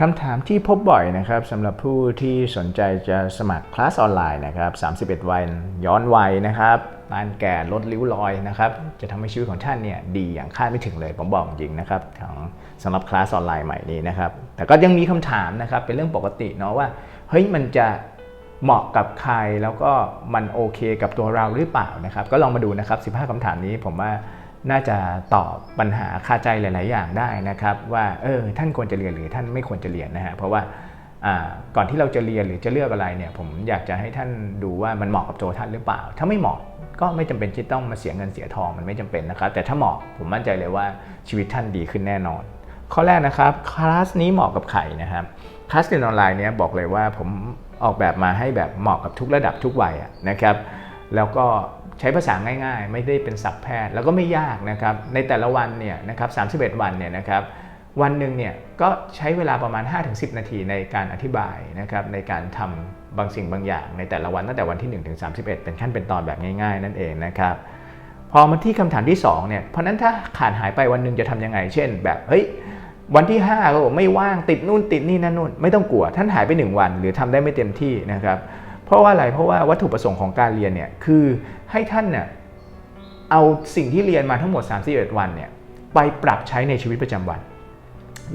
คำถามที่พบบ่อยนะครับสำหรับผู้ที่สนใจจะสมัครคลาสออนไลน์นะครับ31 วันย้อนวัยนะครับปานแก่ลดริ้วรอยนะครับ จะทำให้ชีวิตของท่านเนี่ยดีอย่างคาดไม่ถึงเลย ผมบอกจริงนะครับของสำหรับคลาสออนไลน์ใหม่นี้นะครับ แต่ก็ยังมีคำถามนะครับ เป็นเรื่องปกติเนาะว่าเฮ้ยมันจะเหมาะกับใครแล้วก็มันโอเคกับตัวเราหรือเปล่านะครับ ก็ลองมาดูนะครับ 15คำถามนี้ผมว่า น่าจะตอบปัญหาคาใจหลาย ๆ อย่างได้นะครับว่าเออท่านควรจะเรียนหรือท่านไม่ควรจะเรียนนะฮะเพราะว่าอ่าก่อนที่เราจะเรียนหรือจะเลือกอะไรเนี่ยผมอยากจะให้ท่านดูว่ามันเหมาะกับตัวท่านหรือเปล่า ถ้าไม่เหมาะก็ไม่จำเป็นที่ต้องมาเสียเงินเสียทองมันไม่จำเป็นนะครับ แต่ถ้าเหมาะผมมั่นใจเลยว่าชีวิตท่านดีขึ้นแน่นอน ข้อแรกนะครับคลาสนี้เหมาะกับใครนะครับคลาสเรียนออนไลน์เนี่ยบอกเลยว่าผมออกแบบมาให้แบบเหมาะกับทุกระดับทุกวัยนะครับแล้วก็ ใช้ภาษาง่ายๆ ไม่ได้เป็นศัพท์แพทย์ แล้วก็ไม่ยากนะครับ ในแต่ละวันเนี่ยนะครับ31 วันเนี่ยนะครับ วันหนึ่งเนี่ยก็ใช้เวลาประมาณ 5-10 นาทีในการอธิบายนะครับในการทำบางสิ่งบางอย่างในแต่ละวันตั้งแต่วันที่ 1 ถึง 31 เป็นขั้นเป็นตอนแบบง่าย ๆ นั่นเองนะครับ พอมาที่คำถามที่2เนี่ย เพราะนั้นถ้าขาดหายไปวันหนึ่งจะทำยังไง เช่น แบบเฮ้ยวันที่5ก็บอกไม่ว่างติดนู่นติดนี่นั่นนู่นไม่ต้องกลัวท่านหายไป 1 วัน หรือทำได้ไม่เต็มที่นะครับ เพราะว่าอะไรเพราะว่าวัตถุประสงค์ของการเรียนเนี่ยคือให้ท่านเนี่ยเอาสิ่งที่เรียนมาทั้งหมด 31 วันเนี่ยไปปรับใช้ในชีวิตประจำวัน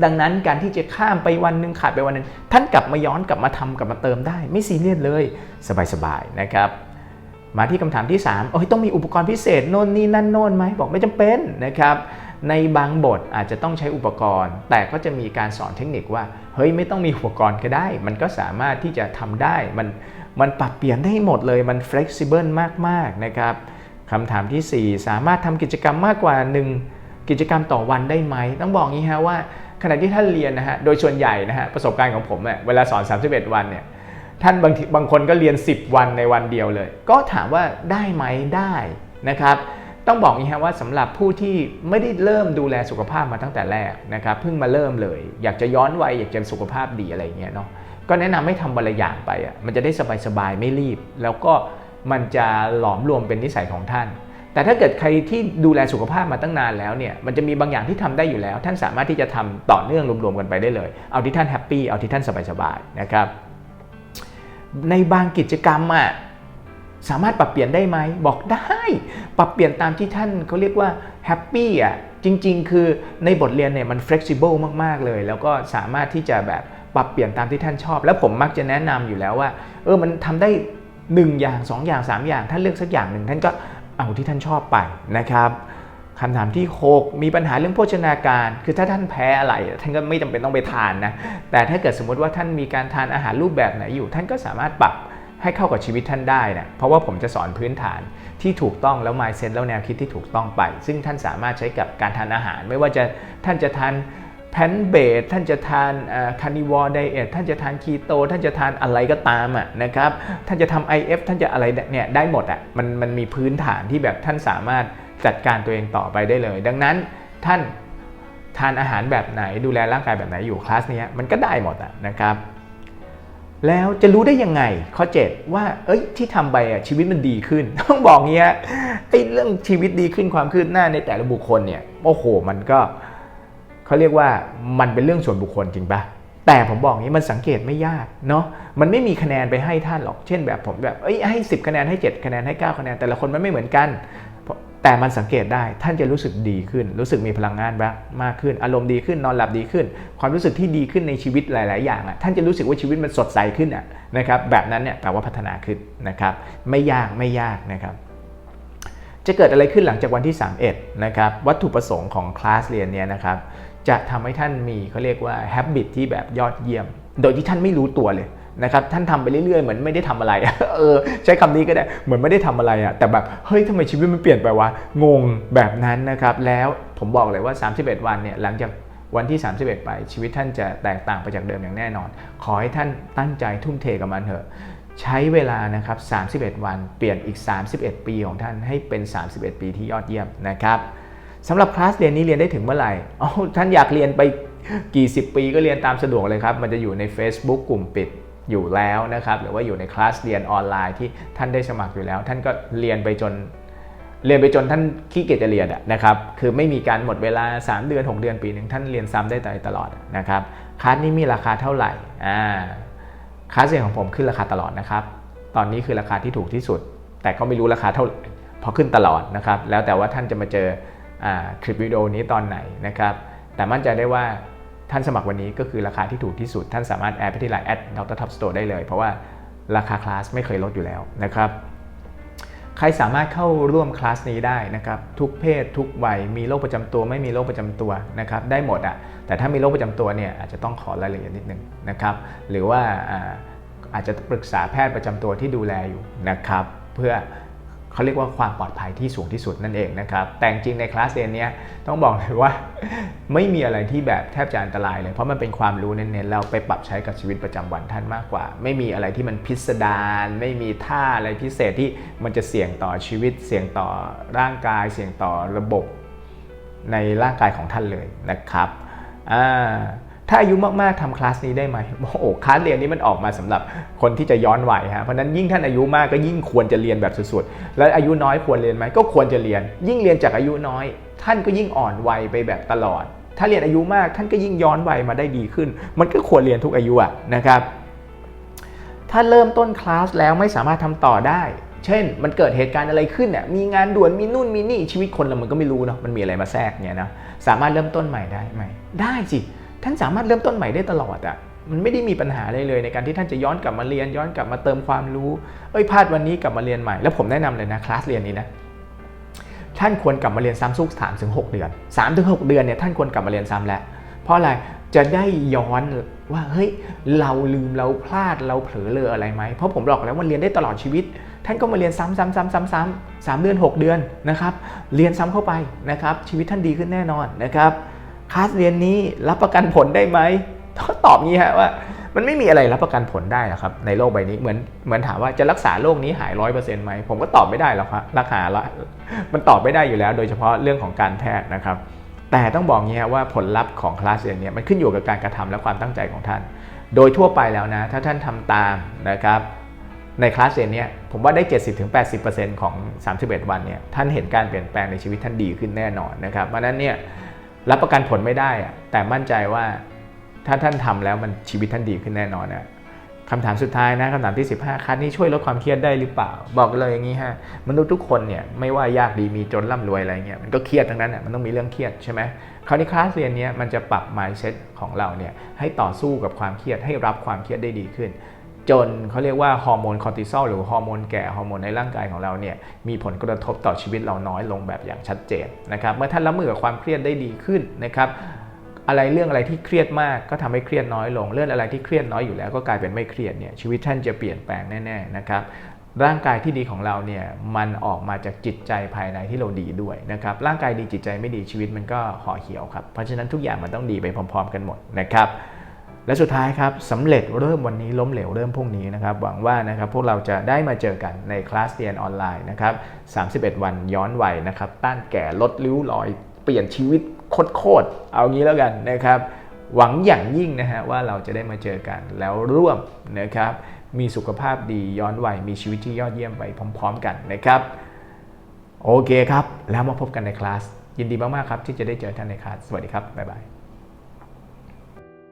ดังนั้นการที่จะข้ามไปวันหนึ่งขาดไปวันหนึ่งท่านกลับมาย้อนกลับมาทำกลับมาเติมได้ ไม่ซีเรียสเลยสบายๆนะครับ มาที่คำถามที่3โอ้ยต้องมีอุปกรณ์พิเศษโน่นนี่นั่นโน่นไหมบอกไม่จำเป็นนะครับในบางบทอาจจะต้องใช้อุปกรณ์ แต่ก็จะมีการสอนเทคนิคว่า เฮ้ยไม่ต้องมีอุปกรณ์ก็ได้ มันก็สามารถที่จะทำได้มัน มันปรับเปลี่ยนได้หมดเลยมัน flexible มากๆนะครับคำถามทีสี่ 4 สามารถทำกิจกรรมมากกว่า 1 กิจกรรมต่อวันได้ไหม ต้องบอกงี้ฮะว่าขณะที่ท่านเรียนนะฮะโดยส่วนใหญ่นะฮะประสบการณ์ของผมเน่ยเวลาสอน 31 วันเนี่ยท่านบางบางคนก็เรียน 10 วันในวันเดียวเลย ก็ถามว่าได้ไหมได้นะครับต้องบอกงี้ฮะว่าสำหรับผู้ที่ไม่ได้เริ่มดูแลสุขภาพมาตั้งแต่แรกนะครับเพิ่งมาเริ่มเลย อยากจะย้อนวัยอยากจะสุขภาพดีอะไรเงี้ยเนาะ ก็แนะนำให้ทำวันละอย่างไปอะมันจะได้สบายๆ ไม่รีบ แล้วก็มันจะหลอมรวมเป็นนิสัยของท่าน แต่ถ้าเกิดใครที่ดูแลสุขภาพมาตั้งนานแล้วเนี่ยมันจะมีบางอย่างที่ทำได้อยู่แล้ว ท่านสามารถที่จะทำต่อเนื่องรวมๆกันไปได้เลย เอาที่ท่านแฮปปี้เอาที่ท่านสบายๆนะครับในบางกิจกรรมอะสามารถปรับเปลี่ยนได้ไหมบอกได้ ปรับเปลี่ยนตามที่ท่านเขาเรียกว่าแฮปปี้อะจริง ๆ คือในบทเรียนเนี่ยมัน flexible มากๆเลย แล้วก็สามารถที่จะแบบ ปรับเปลี่ยนตามที่ท่านชอบ แล้วผมมักจะแนะนำอยู่แล้วว่า เออมันทำได้ 1 อย่าง 2 อย่าง 3 อย่าง ท่านเลือกสักอย่างหนึ่งท่านก็เอาที่ท่านชอบไปนะครับคำถามที่ 6 มีปัญหาเรื่องโภชนาการ คือถ้าท่านแพ้อะไร ท่านก็ไม่จำเป็นต้องไปทานนะ แต่ถ้าเกิดสมมติว่าท่านมีการทานอาหารรูปแบบไหนอยู่ ท่านก็สามารถปรับให้เข้ากับชีวิตท่านได้นะ เพราะว่าผมจะสอนพื้นฐานที่ถูกต้องแล้ว mindset แล้วแนวคิดที่ถูกต้องไป ซึ่งท่านสามารถใช้กับการทานอาหาร ไม่ว่าจะท่านจะทาน แพนเบดท่านจะทานคานิวอร์ไดเอทท่านจะทานคีโต ท่านจะทานอะไรก็ตามอะนะครับท่านจะทำ IF ท่านจะอะไรเนี่ยได้หมดอะมันมันมีพื้นฐานที่แบบท่านสามารถจัดการตัวเองต่อไปได้เลย ดังนั้นท่านทานอาหารแบบไหนดูแลร่างกายแบบไหนอยู่คลาสนี้มันก็ได้หมดอะนะครับ แล้วจะรู้ได้ยังไงข้อ 7 ว่า เอ้ยที่ทำไปอะชีวิตมันดีขึ้น ต้องบอกเงี้ยไอ้เรื่องชีวิตดีขึ้นความคืบหน้าในแต่ละบุคคลเนี่ยโอ้โหมันก็ เขาเรียกว่ามันเป็นเรื่องส่วนบุคคลจริงปะแต่ผมบอกงี้มันสังเกตไม่ยากเนาะมันไม่มีคะแนนไปให้ท่านหรอกเช่นแบบผมแบบเอ้ยให้ 10 คะแนนให้ 7 คะแนนให้ 9 คะแนนแต่ละคนมันไม่เหมือนกัน แต่มันสังเกตได้ท่านจะรู้สึกดีขึ้น รู้สึกมีพลังงานมากขึ้น อารมณ์ดีขึ้นนอนหลับดีขึ้น ความรู้สึกที่ดีขึ้นในชีวิตหลาย ๆ อย่างอะท่านจะรู้สึกว่าชีวิตมันสดใสขึ้นอะนะครับแบบนั้นเนี่ยแปลว่าพัฒนาขึ้นนะครับไม่ยากไม่ยากนะครับจะเกิดอะไรขึ้นหลังจากวันที่ 31นะครับวัตถุประสงค์ของคลาสเรียนเนี่ยนะครับ จะทำให้ท่านมีเขาเรียกว่า habit ที่แบบยอดเยี่ยม โดยที่ท่านไม่รู้ตัวเลยนะครับท่านทำไปเรื่อยๆเหมือนไม่ได้ทำอะไรเออใช้คำนี้ก็ได้เหมือนไม่ได้ทำอะไรอะแต่แบบเฮ้ยทำไมชีวิตมันเปลี่ยนไปวะงงแบบนั้นนะครับแล้วผมบอกเลยว่า 31 วันเนี่ยหลังจากวันที่ 31 ไปชีวิตท่านจะแตกต่างไปจากเดิมอย่างแน่นอน ขอให้ท่านตั้งใจทุ่มเทกับมันเถอะ ใช้เวลานะครับ 31 วันเปลี่ยนอีก 31 ปีของท่านให้เป็น 31 ปีที่ยอดเยี่ยมนะครับ สำหรับคลาสเรียนนี้เรียนได้ถึงเมื่อไหร่อ๋อท่านอยากเรียนไปกี่สิบปีก็เรียนตามสะดวกเลยครับ มันจะอยู่ใน Facebook กลุ่มปิดอยู่แล้วนะครับ หรือว่าอยู่ในคลาสเรียนออนไลน์ที่ท่านได้สมัครอยู่แล้ว ท่านก็เรียนไปจนเรียนไปจนท่านขี้เกียจจะเรียนนะครับ คือไม่มีการหมดเวลา 3 เดือน 6 เดือนปีหนึ่งท่านเรียนซ้ำได้ตลอดนะครับคลาสนี้มีราคาเท่าไหร่ อ่า คลาสเรียนของผมขึ้นราคาตลอดนะครับ ตอนนี้คือราคาที่ถูกที่สุด แต่ก็ไม่รู้ราคาเท่าเพราะขึ้นตลอดนะครับ แล้วแต่ว่าท่านจะมาเจอ คลิปวิดีโอนี้ตอนไหนนะครับแต่มั่นใจได้ว่าท่านสมัครวันนี้ก็คือราคาที่ถูกที่สุด ท่านสามารถแอดไปที่ไลน์แอดดรท็อปสโตร์ได้เลย เพราะว่าราคาคลาสไม่เคยลดอยู่แล้วนะครับใครสามารถเข้าร่วมคลาสนี้ได้นะครับทุกเพศทุกวัยมีโรคประจำตัวไม่มีโรคประจำตัวนะครับได้หมดอะแต่ถ้ามีโรคประจำตัวเนี่ยอาจจะต้องขอรายละเอียดนิดนึงนะครับหรือว่าอ่าอาจจะปรึกษาแพทย์ประจำตัวที่ดูแลอยู่นะครับเพื่อ เขาเรียกว่าความปลอดภัยที่สูงที่สุดนั่นเองนะครับ แต่จริงในคลาสเรียนเนี้ยต้องบอกเลยว่า ไม่มีอะไรที่แบบแทบจะอันตรายเลย เพราะมันเป็นความรู้เน้นๆแล้วไปปรับใช้กับชีวิตประจำวันท่านมากกว่า ไม่มีอะไรที่มันพิสดารไม่มีท่าอะไรพิเศษที่มันจะเสี่ยงต่อชีวิต เสี่ยงต่อร่างกาย เสี่ยงต่อระบบในร่างกายของท่านเลยนะครับอ่า ถ้าอายุมากๆทำคลาสนี้ได้ไหมโอ้โหคลาสเรียนนี้มันออกมาสำหรับคนที่จะย้อนวัยฮะเพราะนั้นยิ่งท่านอายุมากก็ยิ่งควรจะเรียนแบบสุดๆ แล้วอายุน้อยควรเรียนไหมก็ควรจะเรียน ยิ่งเรียนจากอายุน้อย ท่านก็ยิ่งอ่อนวัยไปแบบตลอด ถ้าเรียนอายุมากท่านก็ยิ่งย้อนวัยมาได้ดีขึ้น มันก็ควรเรียนทุกอายุอะนะครับถ้าเริ่มต้นคลาสแล้วไม่สามารถทำต่อได้ เช่น มันเกิดเหตุการณ์อะไรขึ้นเนี่ย มีงานด่วน มีนู่น มีนี่ ชีวิตคนเรามันก็ไม่รู้เนาะ มันมีอะไรมาแทรกเนี่ยนะ สามารถเริ่มต้นใหม่ได้ไหม ได้สิ ท่านสามารถเริ่มต้นใหม่ได้ตลอดอะ่ะมันไม่ได้มีปัญหาเลยเลยในการที่ท่านจะย้อนกลับมาเรียนย้อนกลับมาเติมความรู้เอ้ยพลาดวันนี้กลับมาเรียนใหม่แล้วผมแนะนำเลยนะคลาสเรียนนี้นะท่านควรกลับมาเรียนซ้ำสุกสามถึงหกเดือน3ามถึงหเดือนเนี่ยท่านควรกลับมาเรียนซ้ำแล้ว เพราะอะไรจะได้ย้อนว่าเฮ้ยเราลืมเราพลาดเราเผลอเลออะไรไหมเพราะผมบอกแล้วว่าเรียนได้ตลอดชีวิต ท่านก็มาเรียนซ้ำซ้ำซ้ำซ้ำซ้ำสามเดือน 6 เดือนนะครับ เรียนซ้ำเข้าไปนะครับ ชีวิตท่านดีขึ้นแน่นอนนะครับ คลาสเรียนนี้รับประกันผลได้ไหมต้องตอบงี้ฮะว่า มันไม่มีอะไรรับประกันผลได้หรอกครับในโลกใบนี้เหมือนเหมือนถามว่าจะรักษาโรคนี้หายร้อยเปอร์เซ็นต์ไหมผมก็ตอบไม่ได้หรอกครับรักษาละมันตอบไม่ได้อยู่แล้ว โดยเฉพาะเรื่องของการแพทย์นะครับ แต่ต้องบอกงี้ฮะว่าผลลัพธ์ของคลาสเรียนเนี่ยมันขึ้นอยู่กับการกระทำและความตั้งใจของท่าน โดยทั่วไปแล้วนะ ถ้าท่านทำตามนะครับในคลาสเรียนเนี้ยผมว่าได้ 70-80%ของ 31 วันเนี่ยท่านเห็นการเปลี่ยนแปลงในชีวิตท่านดีขึ้นแน่นอนนะครับเพราะฉะนั้นเนี่ย รับประกันผลไม่ได้ แต่มั่นใจว่าถ้าท่านทำแล้วมันชีวิตท่านดีขึ้นแน่นอนนะคำถามสุดท้ายนะคำถามที่ 15คลาสนี้ช่วยลดความเครียดได้หรือเปล่า บอกเลยอย่างนี้ฮะมนุษย์ทุกคนเนี่ยไม่ว่ายากดีมีจนร่ำรวยอะไรเงี้ยมันก็เครียดทั้งนั้นอะมันต้องมีเรื่องเครียดใช่ไหมคราวนี้คลาสเรียนนี้มันจะปรับ mindset ของเราเนี่ยให้ต่อสู้กับความเครียดให้รับความเครียดได้ดีขึ้น จนเขาเรียกว่าฮอร์โมนคอร์ติซอลหรือฮอร์โมนแก่ฮอร์โมนในร่างกายของเราเนี่ยมีผลกระทบต่อชีวิตเราน้อยลงแบบอย่างชัดเจนนะครับเมื่อท่านรับมือกับความเครียดได้ดีขึ้นนะครับอะไรเรื่องอะไรที่เครียดมากก็ทำให้เครียดน้อยลง เรื่องอะไรที่เครียดน้อยอยู่แล้วก็กลายเป็นไม่เครียดเนี่ยชีวิตท่านจะเปลี่ยนแปลงแน่ๆนะครับร่างกายที่ดีของเราเนี่ยมันออกมาจากจิตใจภายในที่เราดีด้วยนะครับร่างกายดีจิตใจไม่ดีชีวิตมันก็ห่อเหี่ยวครับเพราะฉะนั้นทุกอย่างมันต้องดีไปพร้อม ๆ กันหมดนะครับ และสุดท้ายครับสำเร็จเริ่มวันนี้ล้มเหลวเริ่มพรุ่งนี้นะครับ หวังว่านะครับพวกเราจะได้มาเจอกันในคลาสเรียนออนไลน์นะครับ31 วันย้อนวัยนะครับ ต้านแก่ลดริ้วรอย เปลี่ยนชีวิตโคตรๆเอางี้แล้วกันนะครับ หวังอย่างยิ่งนะฮะว่าเราจะได้มาเจอกันแล้วร่วมนะครับมีสุขภาพดีย้อนวัยมีชีวิตที่ยอดเยี่ยมไปพร้อม ๆ กันนะครับ โอเคครับ แล้วมาพบกันในคลาสยินดีมากๆครับที่จะได้เจอท่านในคลาสสวัสดีครับบ๊ายบาย